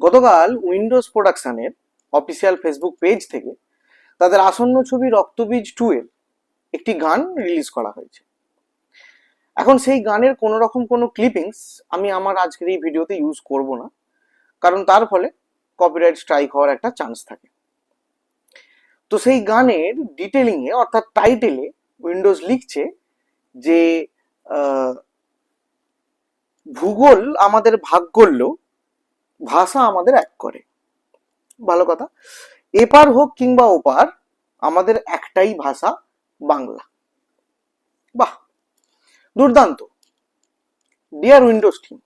গতকাল উইন্ডোজ প্রোডাকশনের official Facebook page থেকে তাদের আসন্ন ছবি রক্তবীজ টু এর একটি গান রিলিজ করা হয়েছে। এখন সেই গানের কোনো রকম কোনো ক্লিপিংস আমি আমার আজকের এই ভিডিওতে ইউজ করব না, কারণ তার ফলে কপিরাইট স্ট্রাইক হওয়ার একটা চান্স থাকে। তো সেই গানের ডিটেলিংয়ে অর্থাৎ টাইটেলে উইন্ডোজ লিখছে যে ভূগোল আমাদের ভাগ করলেও ভাষা আমাদের এক করে। ভালো কথা। এপার হোক কিংবা ওপার, আমাদের একটাই ভাষা বাংলা। বাহ! দুর্দান্ত। ডিয়ার উইন্ডোজ টিম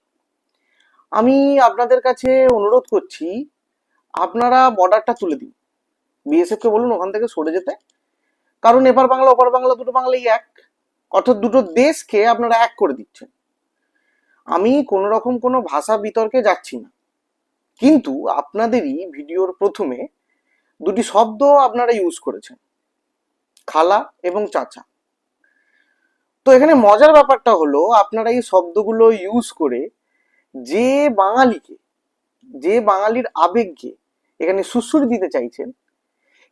আমি আপনাদের কাছে অনুরোধ করছি, আপনারা বর্ডারটা তুলে দিন। বিএসএফ কে বলুন ওখান থেকে সরে যেতে। কারণ এপার বাংলা, ওপার বাংলা, দুটো বাংলাই এক। অর্থাৎ দুটো দেশকে আপনারা এক করে দিচ্ছেন। আমি কোনো রকম কোনো ভাষা বিতর্কে যাচ্ছি না। কিন্তু আপনাদেরই ভিডিওর প্রথমে দুটি শব্দ আপনারা ইউজ করেছেন, খালা এবং চাচা। তো এখানে মজার ব্যাপারটা হলো, আপনারা এই শব্দগুলো ইউজ করে যে বাঙালিকে, যে বাঙালির আবেগকে এখানে সুশ্রুতি দিতে চাইছেন,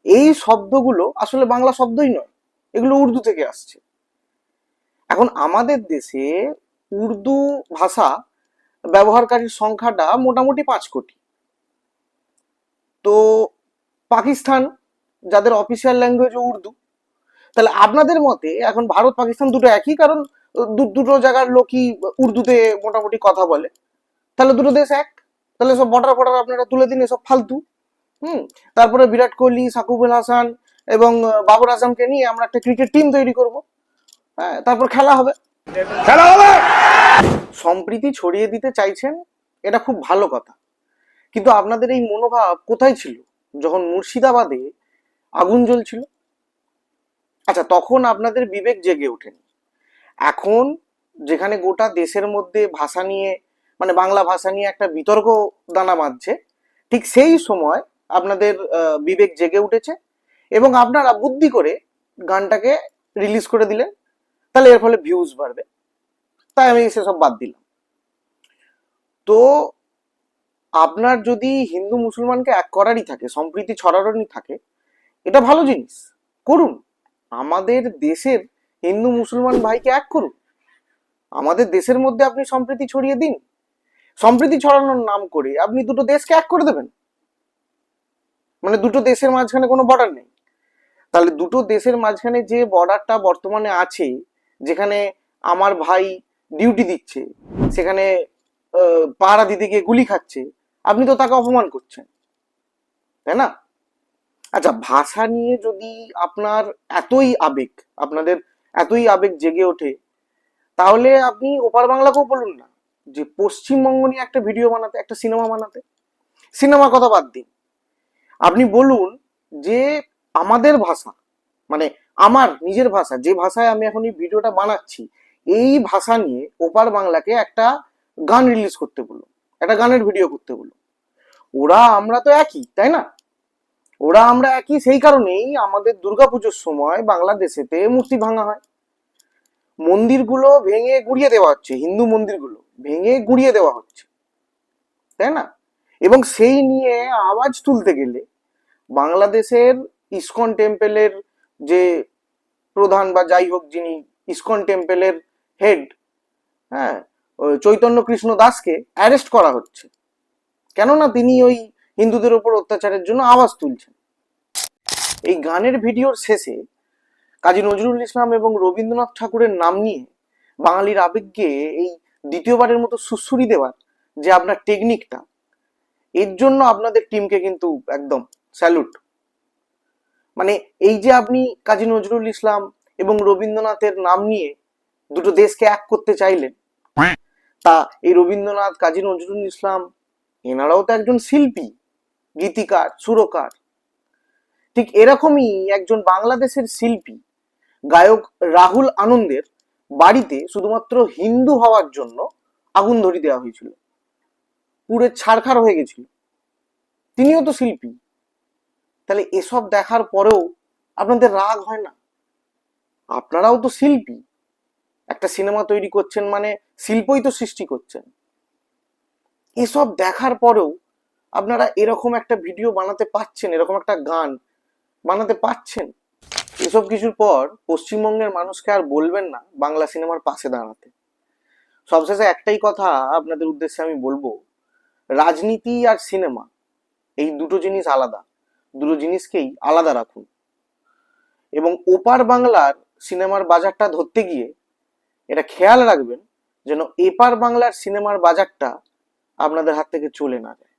এই শব্দগুলো আসলে বাংলা শব্দই নয়, এগুলো উর্দু থেকে আসছে। এখন আমাদের দেশে উর্দু ভাষা ব্যবহারকারীর সংখ্যাটা মোটামুটি পাঁচ কোটি। তো পাকিস্তান, যাদের অফিসিয়াল ল্যাঙ্গুয়েজ উর্দু, তাহলে আপনাদের মতে এখন ভারত, পাকিস্তান দুটো একই কারণ? দুটো জায়গার লোকই উর্দুতে মোটামুটি কথা বলে। তাহলে দুটো দেশ এক? তাহলে সব বর্ডার ফর্ডার আপনারা তুলে দিন এসব ফালতু। হুম? তারপরে বিরাট কোহলি, সাকুবুল হাসান এবং বাবর আজমকে নিয়ে আমরা একটা ক্রিকেট টিম তৈরি করব। হ্যাঁ তারপর খেলা হবে। খেলা হবে! সম্প্রীতি ছড়িয়ে দিতে চাইছেন, এটা খুব ভালো কথা। কিন্তু আপনাদের এই মনোভাব কোথায় ছিল? যখন মুর্শিদাবাদে আগুন জ্বলছিল? আচ্ছা তখন আপনাদের বিবেক জেগে ওঠেনি। এখন যেখানে গোটা দেশের মধ্যে ভাষা নিয়ে মানে বাংলা ভাষা নিয়ে একটা বিতর্ক দানা বাঁধছে, ঠিক সেই সময় আপনাদের বিবেক জেগে উঠেছে এবং আপনারা বুদ্ধি করে গানটাকে রিলিজ করে দিলেন। তাহলে এর ফলে ভিউজ বাড়বে। তাই আমি সেসব বাদ দিলাম। তো আপনার যদি হিন্দু মুসলমানকে এক করারই থাকে, সম্প্রীতি ছড়ানোরই থাকে, এটা ভালো জিনিস। করুন। আমাদের দেশের হিন্দু মুসলমান ভাইকে এক করুন। আমাদের দেশের মধ্যে আপনি সম্প্রীতি ছড়িয়ে দিন। সম্প্রীতি ছড়ানোর নাম করে আপনি দুটো দেশকে এক করে দেবেন। মানে দুটো দেশের মাঝখানে কোনো বর্ডার নেই। তাহলে দুটো দেশের মাঝখানে যে বর্ডারটা বর্তমানে আছে, যেখানে আমার ভাই ডিউটি দিচ্ছে, সেখানে পাহারা দিতে গিয়ে গুলি খাচ্ছে, আপনি তো তাকে অপমান করছেন, তাই না? আচ্ছা ভাষা নিয়ে যদি আপনার এতই আবেগ, আপনাদের এতই আবেগ জেগে ওঠে, তাহলে আপনি ওপার বাংলাকেও বলুন না, যে পশ্চিমবঙ্গ নিয়ে একটা ভিডিও বানাতে, একটা সিনেমা বানাতে। সিনেমার কথা বাদ দিন। আপনি বলুন যে আমাদের ভাষা মানে আমার, নিজের ভাষা, যে ভাষায় আমি এখন এই ভিডিওটা বানাচ্ছি এই ভাষা নিয়ে ওপার বাংলাকে একটা গান রিলিজ করতে বলুন একটা গানের ভিডিও করতে বলুন ওরা আমরা তো একই, তাই না? ওরা আমরা একই, সেই কারণেই আমাদের দুর্গাপুজোর সময় বাংলাদেশেতে মূর্তি ভাঙা হয়। মন্দিরগুলো ভেঙে গুড়িয়ে দেওয়া হচ্ছে, হিন্দু মন্দিরগুলো ভেঙে গুড়িয়ে দেওয়া হচ্ছে, তাই না? এবং সেই নিয়ে আওয়াজ তুলতে গেলে বাংলাদেশের ইসকন টেম্পেলের যে প্রধান বা যাই হোক যিনি ইসকন টেম্পেলের হেড হ্যাঁ চৈতন্য কৃষ্ণ দাসকে অ্যারেস্ট করা হচ্ছে। কেননা তিনি ওই হিন্দুদের উপর অত্যাচারের জন্য আওয়াজ তুলছেন। এই গানের ভিডিওর শেষে কাজী নজরুল ইসলাম এবং রবীন্দ্রনাথ ঠাকুরের নাম নিয়ে বাঙালির আবেগকে এই দ্বিতীয়বারের মতো সুসুরি দেওয়ার যে আপনার টেকনিকটা এর জন্য আপনাদের টিমকে কিন্তু একদম স্যালুট মানে এই যে আপনি কাজী নজরুল ইসলাম এবং রবীন্দ্রনাথের নাম নিয়ে দুটো দেশকে এক করতে চাইলেন। তা এই রবীন্দ্রনাথ কাজী নজরুল ইসলাম এনারাও তো একজন শিল্পী গীতিকার সুরকার। ঠিক এরকমই একজন বাংলাদেশের শিল্পী গায়ক রাহুল আনন্দের বাড়িতে শুধুমাত্র হিন্দু হওয়ার জন্য আগুন ধরি দেওয়া হয়েছিল। পুরে ছাড়খার হয়ে গেছিল। তিনিও তো শিল্পী। তাহলে এসব দেখার পরেও আপনাদের রাগ হয় না? আপনারাও তো শিল্পী। একটা সিনেমা তৈরি করছেন মানে শিল্পই তো সৃষ্টি করছেন। এসব দেখার পরেও আপনারা এরকম একটা ভিডিও বানাতে পাচ্ছেন, এরকম একটা গান বানাতে পাচ্ছেন। এসব কিছুর পর পশ্চিমবঙ্গের মানুষকে আর বলবেন না বাংলা সিনেমার পাশে দাঁড়াতে। সবশেষে একটাই কথা আপনাদের উদ্দেশ্যে আমি বলব, রাজনীতি আর সিনেমা এই দুটো জিনিস আলাদা, দুটো জিনিসকেই আলাদা রাখুন। এবং ওপার বাংলার সিনেমার বাজারটা ধরতে গিয়ে এটা খেয়াল রাখবেন যেন এপার বাংলার সিনেমার বাজারটা আপনাদের হাত থেকে চলে না যায়।